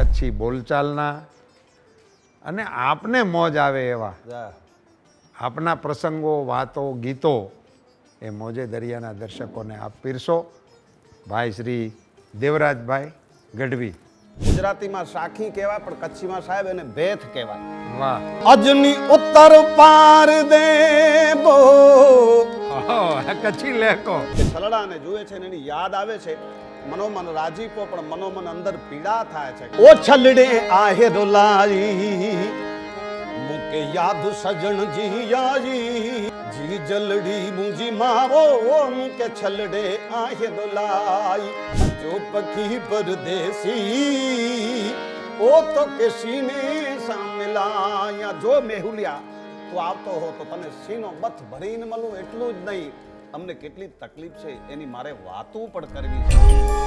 આછી બોલચાલના અને આપને મોજ આવે એવા. આપના પ્રસંગો વાતો ગીતો એ મોજે દરિયાના દર્શકોને આપ પીરસો. ભાઈ શ્રી દેવરાજભાઈ ગઢવી. ગુજરાતીમાં સાખી કહેવાય પણ કચ્છીમાં સાહેબ એને ભેથ કહેવાય. વાહ. અજની ઉત્તર પાર દે બો કચ્છી લેકો સલડાને જુએ છે ને એની યાદ આવે છે. મનોમન રાજીપો, પણ મનોમન અંદર પીડા થાય છે. ઓ છલડે આહે રોલાઈ મુકે યાદ સજણ જી યાઈ જી જલડી મુજી માવો, મુકે છલડે આહે રોલાઈ જો પખી પરદેસી ઓ તો કે સીને સામેલા લાયા. જો મેહુલિયા, તો આવતો હો તો તને સીનો બથ ભરીને મળું, એટલું જ નહીં. અમને કેટલી તકલીફ છે એની મારે વાતો પણ કરવી છે.